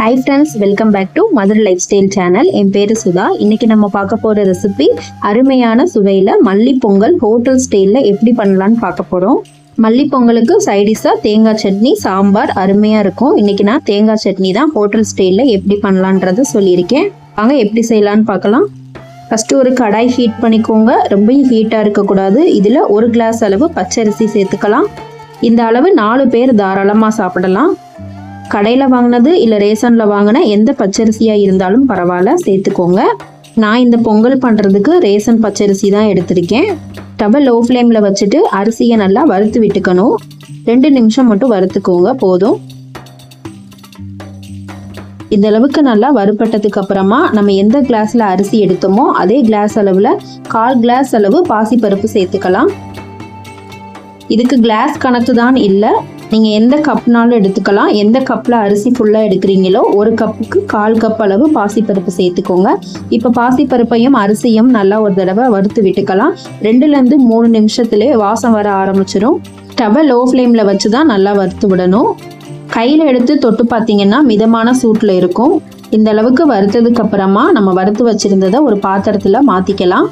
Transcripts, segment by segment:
Hi friends welcome back to Madurai lifestyle channel என் பேர் சுதா. இன்னைக்கு நம்ம பார்க்க போகிற ரெசிபி அருமையான சுவையில் மல்லி பொங்கல் ஹோட்டல் ஸ்டைலில் எப்படி பண்ணலான்னு பார்க்க போகிறோம் மல்லி பொங்கலுக்கு சைடிஷாக தேங்காய் சட்னி சாம்பார் அருமையாக இருக்கும். இன்றைக்கி நான் தேங்காய் சட்னி தான் ஹோட்டல் ஸ்டைலில் எப்படி பண்ணலான்றத சொல்லியிருக்கேன். வாங்க எப்படி செய்யலாம்னு பார்க்கலாம். ஃபஸ்ட்டு ஒரு கடாய் ஹீட் பண்ணிக்கோங்க. ரொம்பவும் ஹீட்டாக இருக்கக்கூடாது. இதில் ஒரு கிளாஸ் அளவு பச்சரிசி சேர்த்துக்கலாம். இந்த அளவு நாலு பேர் தாராளமாக சாப்பிடலாம். கடையில் வாங்கினது இல்லை ரேஷனில் வாங்கின எந்த பச்சரிசியாக இருந்தாலும் பரவாயில்ல சேர்த்துக்கோங்க. நான் இந்த பொங்கல் பண்ணுறதுக்கு ரேஷன் பச்சரிசி தான் எடுத்திருக்கேன். டபுள் லோ ஃப்ளேமில் வச்சுட்டு அரிசியை நல்லா வறுத்து விட்டுக்கணும். ரெண்டு நிமிஷம் மட்டும் வறுத்துக்கோங்க போதும். இந்த அளவுக்கு நல்லா வறுப்பட்டதுக்கு அப்புறமா நம்ம எந்த கிளாஸில் அரிசி எடுத்தோமோ அதே கிளாஸ் அளவில் கால் கிளாஸ் அளவு பாசிப்பருப்பு சேர்த்துக்கலாம். இதுக்கு கிளாஸ் கணக்கு தான் இல்லை. நீங்கள் எந்த கப்னாலும் எடுத்துக்கலாம். எந்த கப்பில் அரிசி ஃபுல்லாக எடுக்கிறீங்களோ ஒரு கப்புக்கு கால் கப் அளவு பாசிப்பருப்பு சேர்த்துக்கோங்க. இப்போ பாசிப்பருப்பையும் அரிசியும் நல்லா ஒரு தடவை வறுத்து விட்டுக்கலாம். ரெண்டுலேருந்து மூணு நிமிஷத்துலேயே வாசம் வர ஆரம்பிச்சிடும் ஸ்டவ்வை லோ ஃப்ளேமில் வச்சு தான் நல்லா வறுத்து விடணும். கையில் எடுத்து தொட்டு பார்த்தீங்கன்னா மிதமான சூட்டில் இருக்கும். இந்த அளவுக்கு வறுத்ததுக்கு அப்புறமா நம்ம வறுத்து வச்சிருந்ததை ஒரு பாத்திரத்தில் மாற்றிக்கலாம்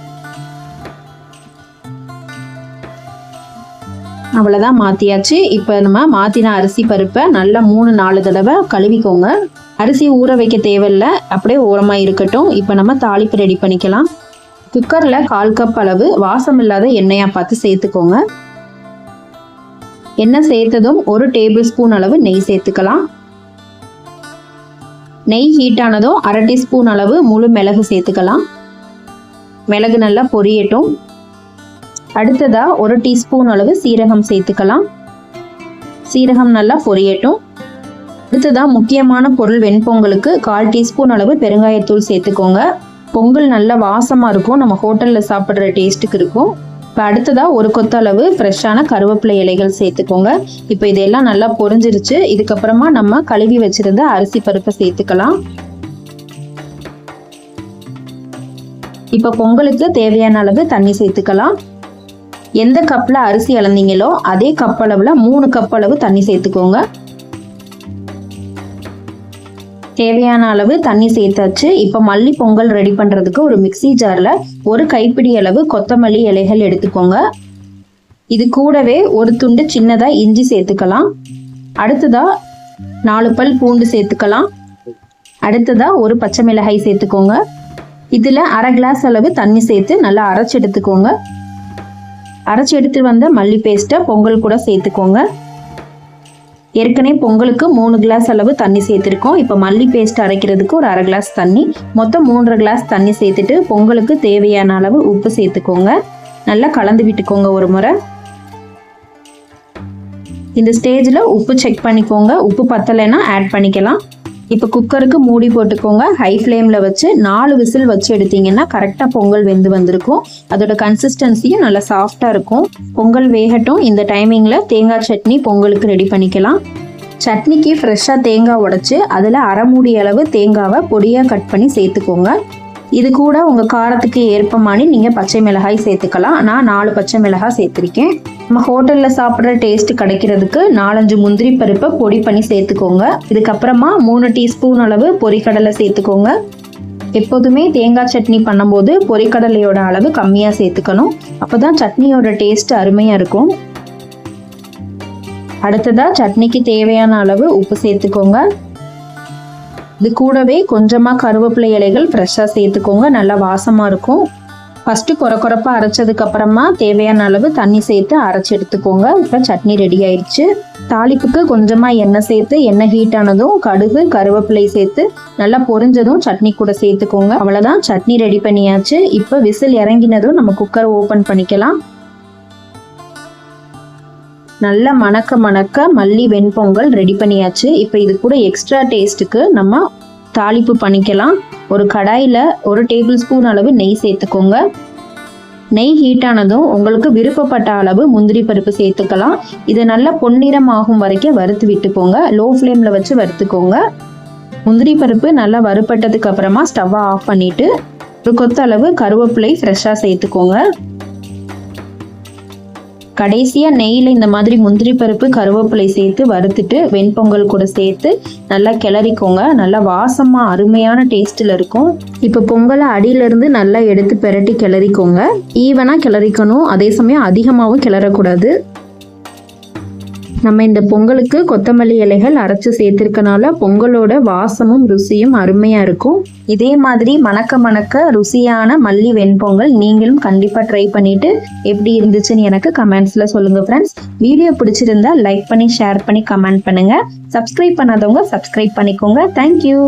அவ்வளோதான் மாற்றியாச்சு இப்போ நம்ம மாற்றின அரிசி பருப்பை நல்லா மூணு நாலு தடவை கழுவிக்கோங்க. அரிசி ஊற வைக்க தேவையில்ல. அப்படியே ஓரமாக இருக்கட்டும். இப்போ நம்ம தாளிப்பு ரெடி பண்ணிக்கலாம். குக்கரில் கால் கப் அளவு வாசம் இல்லாத எண்ணெயாக பார்த்து சேர்த்துக்கோங்க. எண்ணெய் சேர்த்ததும் ஒரு டேபிள் ஸ்பூன் அளவு நெய் சேர்த்துக்கலாம். நெய் ஹீட் ஆனதும் அரை டீஸ்பூன் அளவு முழு மிளகு சேர்த்துக்கலாம். மிளகு நல்லா பொரியட்டும். அடுத்ததாக ஒரு டீஸ்பூன் அளவு சீரகம் சேர்த்துக்கலாம். சீரகம் நல்லா பொரியட்டும். அடுத்ததாக முக்கியமான பொருள் வெண்பொங்கலுக்கு கால் டீஸ்பூன் அளவு பெருங்காயத்தூள் சேர்த்துக்கோங்க. பொங்கல் நல்ல வாசமாக இருக்கும். நம்ம ஹோட்டலில் சாப்பிட்ற டேஸ்ட்டுக்கு இருக்கும். இப்போ அடுத்ததாக ஒரு கொத்தளவு ஃப்ரெஷ்ஷான கருவேப்பிலை இலைகள் சேர்த்துக்கோங்க. இப்போ இதெல்லாம் நல்லா பொரிஞ்சிருச்சு. இதுக்கப்புறமா நம்ம கழுவி வச்சிருந்த அரிசி பருப்பை சேர்த்துக்கலாம். இப்போ பொங்கலுக்கு தேவையான அளவு தண்ணி சேர்த்துக்கலாம். எந்த கப்பில் அரிசி அளந்தீங்களோ அதே கப் அளவில் மூணு கப் அளவு தண்ணி சேர்த்துக்கோங்க. தேவையான அளவு தண்ணி சேர்த்தாச்சு. இப்போ மல்லி பொங்கல் ரெடி பண்ணுறதுக்கு ஒரு மிக்சி ஜாரில் ஒரு கைப்பிடி அளவு கொத்தமல்லி இலைகள் எடுத்துக்கோங்க. இது கூடவே ஒரு துண்டு சின்னதாக இஞ்சி சேர்த்துக்கலாம். அடுத்ததாக நாலு பல் பூண்டு சேர்த்துக்கலாம். அடுத்ததாக ஒரு பச்சை மிளகாய் சேர்த்துக்கோங்க. இதில் அரை கிளாஸ் அளவு தண்ணி சேர்த்து நல்லா அரைச்சி எடுத்துக்கோங்க. அரைச்சி எடுத்து வந்த மல்லி பேஸ்ட்டை பொங்கல் கூட சேர்த்துக்கோங்க. ஏற்கனவே பொங்கலுக்கு மூணு கிளாஸ் அளவு தண்ணி சேர்த்துருக்கோம். இப்போ மல்லி பேஸ்ட் அரைக்கிறதுக்கு ஒரு அரை கிளாஸ் தண்ணி. மொத்தம் மூன்றரை கிளாஸ் தண்ணி சேர்த்துட்டு பொங்கலுக்கு தேவையான அளவு உப்பு சேர்த்துக்கோங்க. நல்லா கலந்து விட்டுக்கோங்க ஒரு முறை. இந்த ஸ்டேஜில் உப்பு செக் பண்ணிக்கோங்க. உப்பு பத்தலைன்னா ஆட் பண்ணிக்கலாம். இப்போ குக்கருக்கு மூடி போட்டுக்கோங்க. ஹை ஃப்ளேமில் வச்சு நாலு விசில் வச்சு எடுத்தீங்கன்னா கரெக்டாக பொங்கல் வெந்து வந்திருக்கும். அதோட கன்சிஸ்டன்சியும் நல்லா சாஃப்டாக இருக்கும். பொங்கல் வேகட்டும். இந்த டைமிங்கில் தேங்காய் சட்னி பொங்கலுக்கு ரெடி பண்ணிக்கலாம். சட்னிக்கு ஃப்ரெஷ்ஷாக தேங்காய் உடச்சி அதில் அரை மூடி அளவு தேங்காவை பொடியாக கட் பண்ணி சேர்த்துக்கோங்க. இது கூட உங்கள் காரத்துக்கு ஏற்ப மாதிரி நீங்கள் பச்சை மிளகாய் சேர்த்துக்கலாம். நான் நாலு பச்சை மிளகாய் சேர்த்துருக்கேன். நம்ம ஹோட்டலில் சாப்பிட்ற டேஸ்ட் கிடைக்கிறதுக்கு நாலஞ்சு முந்திரி பருப்பை பொடி பண்ணி சேர்த்துக்கோங்க. இதுக்கப்புறமா மூணு டீஸ்பூன் அளவு பொரிக்கடலை சேர்த்துக்கோங்க. எப்போதுமே தேங்காய் சட்னி பண்ணும்போது பொரிக்கடலையோட அளவு கம்மியாக சேர்த்துக்கணும். அப்போ தான் சட்னியோட டேஸ்ட் அருமையாக இருக்கும். அடுத்ததாக சட்னிக்கு தேவையான அளவு உப்பு சேர்த்துக்கோங்க. இது கூடவே கொஞ்சமாக கருவேப்பிலை இலைகள் ஃப்ரெஷ்ஷாக சேர்த்துக்கோங்க. நல்லா வாசமாக இருக்கும். ஃபஸ்ட்டு குறை குறைப்பாக அரைச்சதுக்கப்புறமா தேவையான அளவு தண்ணி சேர்த்து அரைச்சி எடுத்துக்கோங்க. இப்போ சட்னி ரெடி ஆயிடுச்சு தாளிப்புக்கு கொஞ்சமாக எண்ணெய் சேர்த்து எண்ணெய் ஹீட் ஆனதும் கடுகு கருவேப்பிலை சேர்த்து நல்லா பொரிஞ்சதும் சட்னி கூட சேர்த்துக்கோங்க. அவ்வளோதான் சட்னி ரெடி பண்ணியாச்சு. இப்போ விசில் இறங்கினதும் நம்ம குக்கரை ஓப்பன் பண்ணிக்கலாம். நல்ல மணக்க மணக்க மல்லி வெண்பொங்கல் ரெடி பண்ணியாச்சு. இப்போ இது கூட எக்ஸ்ட்ரா டேஸ்ட்டுக்கு நம்ம தாளிப்பு பண்ணிக்கலாம். ஒரு கடாயில் ஒரு டேபிள் ஸ்பூன் அளவு நெய் சேர்த்துக்கோங்க. நெய் ஹீட் ஆனதும் உங்களுக்கு விருப்பப்பட்ட அளவு முந்திரி பருப்பு சேர்த்துக்கலாம். இதை நல்லா பொன்னிறம் ஆகும் வரைக்கும் வறுத்து விட்டுக்கோங்க. லோ ஃப்ளேமில் வச்சு வறுத்துக்கோங்க. முந்திரி பருப்பு நல்லா வறுப்பட்டதுக்கு அப்புறமா ஸ்டவ்வை ஆஃப் பண்ணிவிட்டு ஒரு கொத்த அளவு கருவேப்பிலை ஃப்ரெஷ்ஷாக சேர்த்துக்கோங்க. கடைசியாக நெய்யில் இந்த மாதிரி முந்திரி பருப்பு கருவேப்பிலை சேர்த்து வறுத்துட்டு வெண்பொங்கல் கூட சேர்த்து நல்லா கிளறிக்கோங்க. நல்லா வாசமாக அருமையான டேஸ்ட்டில் இருக்கும். இப்போ பொங்கலை அடியிலேருந்து நல்லா எடுத்து பெரட்டி கிளறிக்கோங்க. ஈவனாக கிளறிக்கணும். அதே சமயம் அதிகமாகவும் கிளறக்கூடாது. நம்ம இந்த பொங்கலுக்கு கொத்தமல்லி இலைகள் அரைச்சு சேர்த்திருக்கனால பொங்கலோட வாசமும் ருசியும் அருமையாக இருக்கும். இதே மாதிரி மணக்க மணக்க ருசியான மல்லி வெண்பொங்கல் நீங்களும் கண்டிப்பாக ட்ரை பண்ணிட்டு எப்படி இருந்துச்சுன்னு எனக்கு கமெண்ட்ஸில் சொல்லுங்கள் ஃப்ரெண்ட்ஸ் வீடியோ பிடிச்சிருந்தா லைக் பண்ணி ஷேர் பண்ணி கமெண்ட் பண்ணுங்கள் சப்ஸ்கிரைப் பண்ணாதவங்க சப்ஸ்கிரைப் பண்ணிக்கோங்க. Thank you